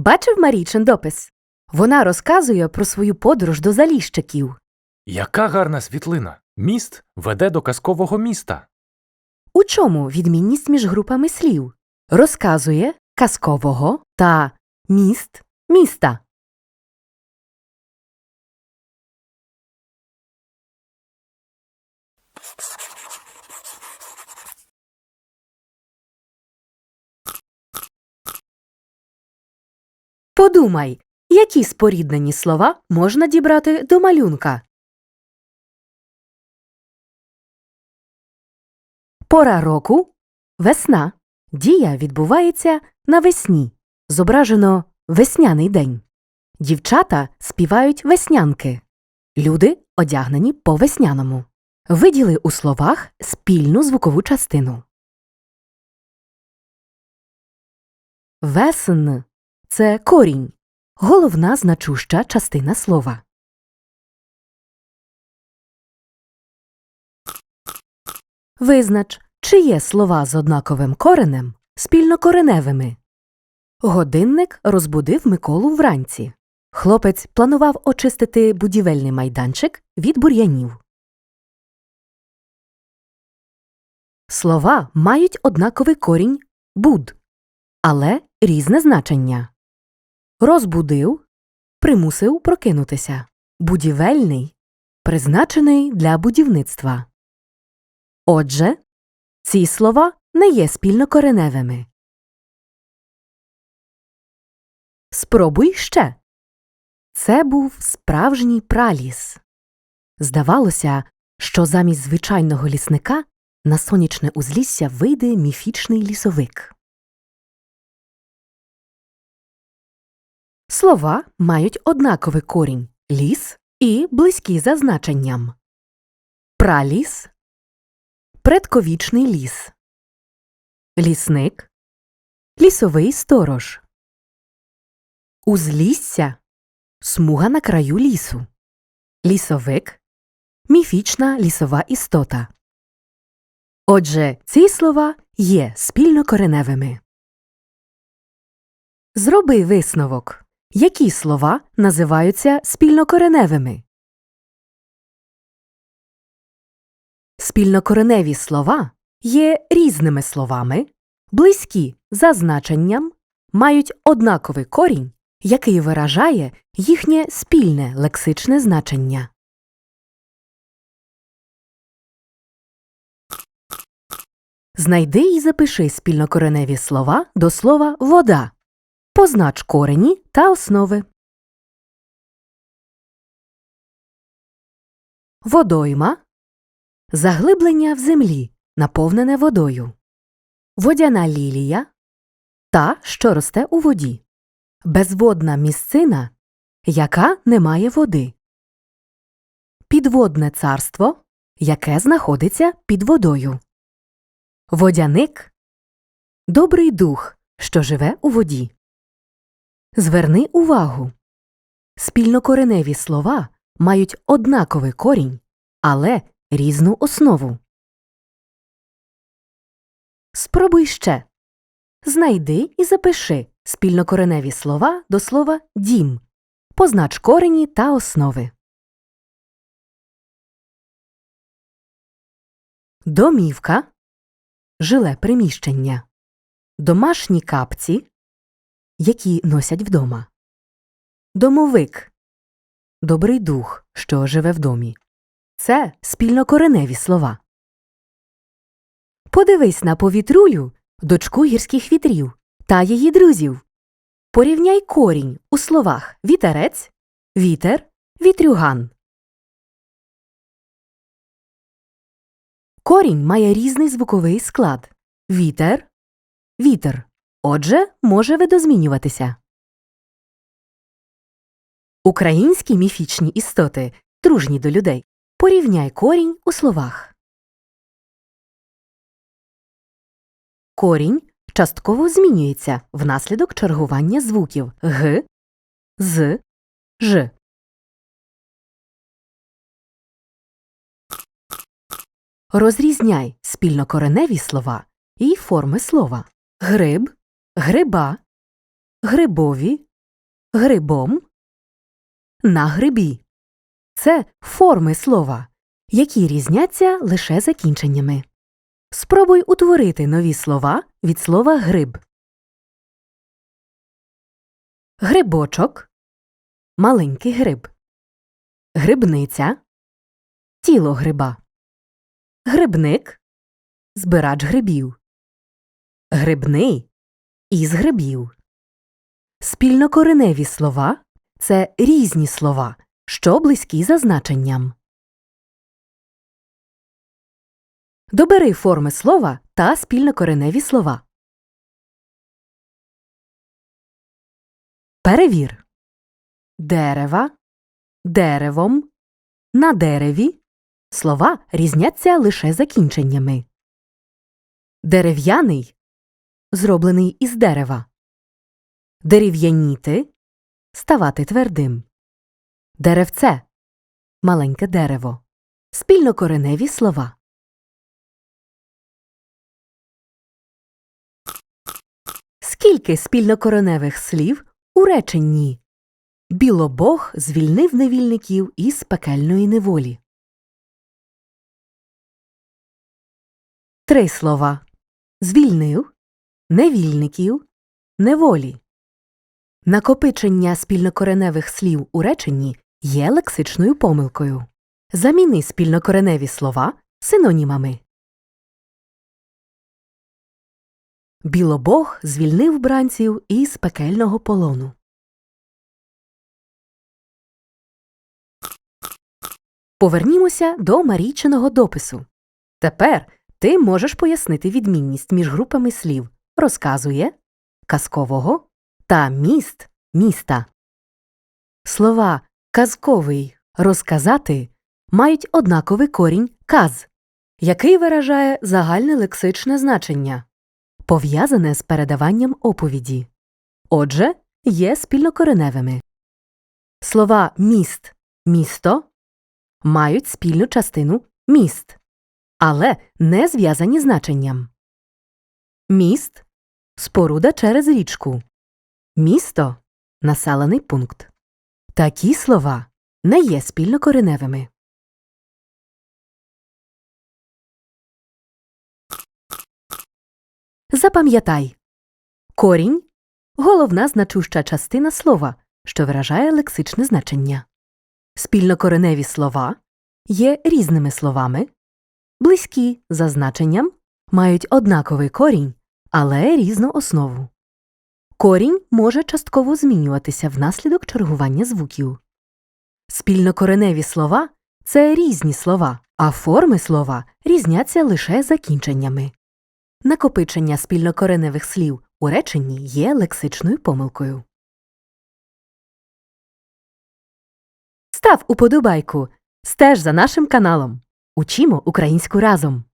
Бачив Марійчин допис? Вона розказує про свою подорож до заліщиків. Яка гарна світлина! Міст веде до казкового міста. У чому відмінність між групами слів? Розказує казкового та міст міста. Подумай, які споріднені слова можна дібрати до малюнка. Пора року весна. Дія відбувається навесні. Зображено весняний день. Дівчата співають веснянки. Люди одягнені по весняному. Виділи у словах спільну звукову частину. Весн це корінь, головна значуща частина слова. Визнач, чи є слова з однаковим коренем спільнокореневими. Годинник розбудив Миколу вранці. Хлопець планував очистити будівельний майданчик від бур'янів. Слова мають однаковий корінь буд, але різне значення. Розбудив примусив прокинутися. Будівельний призначений для будівництва. Отже, ці слова не є спільнокореневими. Спробуй ще. Це був справжній праліс. Здавалося, що замість звичайного лісника на сонячне узлісся вийде міфічний лісовик. Слова мають однаковий корінь ліс і близькі за значенням. Праліс предковічний ліс, лісник, лісовий сторож, узлісся смуга на краю лісу, лісовик міфічна лісова істота. Отже, ці слова є спільнокореневими. Зроби висновок. Які слова називаються спільнокореневими? Спільнокореневі слова є різними словами, близькі за значенням, мають однаковий корінь, який виражає їхнє спільне лексичне значення. Знайди і запиши спільнокореневі слова до слова вода. Познач корені та основи. Водойма Заглиблення в землі, наповнене водою. Водяна лілія та, що росте у воді. Безводна місцина, яка не має води. Підводне царство, яке знаходиться під водою. Водяник добрий дух, що живе у воді. Зверни увагу. Спільнокореневі слова мають однаковий корінь, але різну основу. Спробуй ще. Знайди і запиши спільнокореневі слова до слова дім. Познач корені та основи. Домівка жиле приміщення. Домашні капці, які носять вдома. Домовик добрий дух, що живе в домі. Це спільнокореневі слова. Подивись на повітрулю, дочку гірських вітрів та її друзів. Порівняй корінь у словах вітерець, вітер, вітрюган. Корінь має різний звуковий склад вітер, вітер. Отже, може видозмінюватися. Українські міфічні істоти дружні до людей. Порівняй корінь у словах. Корінь частково змінюється внаслідок чергування звуків г, з, ж. Розрізняй спільнокореневі слова і форми слова гриб, гриба, грибові, грибом, на грибі. Це форми слова, які різняться лише закінченнями. Спробуй утворити нові слова від слова гриб. Грибочок маленький гриб. Грибниця тіло гриба. Грибник збирач грибів. Грибний із грибів. Спільнокореневі слова це різні слова, що близькі за значенням. Добери форми слова та спільнокореневі слова. Перевір. Дерева, деревом, на дереві. Слова різняться лише закінченнями. Дерев'яний зроблений із дерева. Дерев'яніти ставати твердим. Деревце маленьке дерево. Спільнокореневі слова. Скільки спільнокореневих слів у реченні Білобог звільнив невільників із пекельної неволі. Три слова звільнив, невільників, неволі. Накопичення спільнокореневих слів у реченні є лексичною помилкою. Заміни спільнокореневі слова синонімами. Білобог звільнив бранців із пекельного полону. Повернімося до Марійчиного допису. Тепер ти можеш пояснити відмінність між групами слів розказує, казкового та міст міста. Слова казковий розказати мають однаковий корінь каз, який виражає загальне лексичне значення, пов'язане з передаванням оповіді. Отже, є спільнокореневими. Слова міст місто мають спільну частину міст, але не зв'язані значенням. Міст споруда через річку. Місто населений пункт. Такі слова не є спільнокореневими. Запам'ятай корінь головна значуща частина слова, що виражає лексичне значення. Спільнокореневі слова є різними словами, близькі за значенням, мають однаковий корінь, але різну основу. Корінь може частково змінюватися внаслідок чергування звуків. Спільнокореневі слова це різні слова, а форми слова різняться лише закінченнями. Накопичення спільнокореневих слів у реченні є лексичною помилкою. Став уподобайку. Стеж за нашим каналом. Учімо українську разом.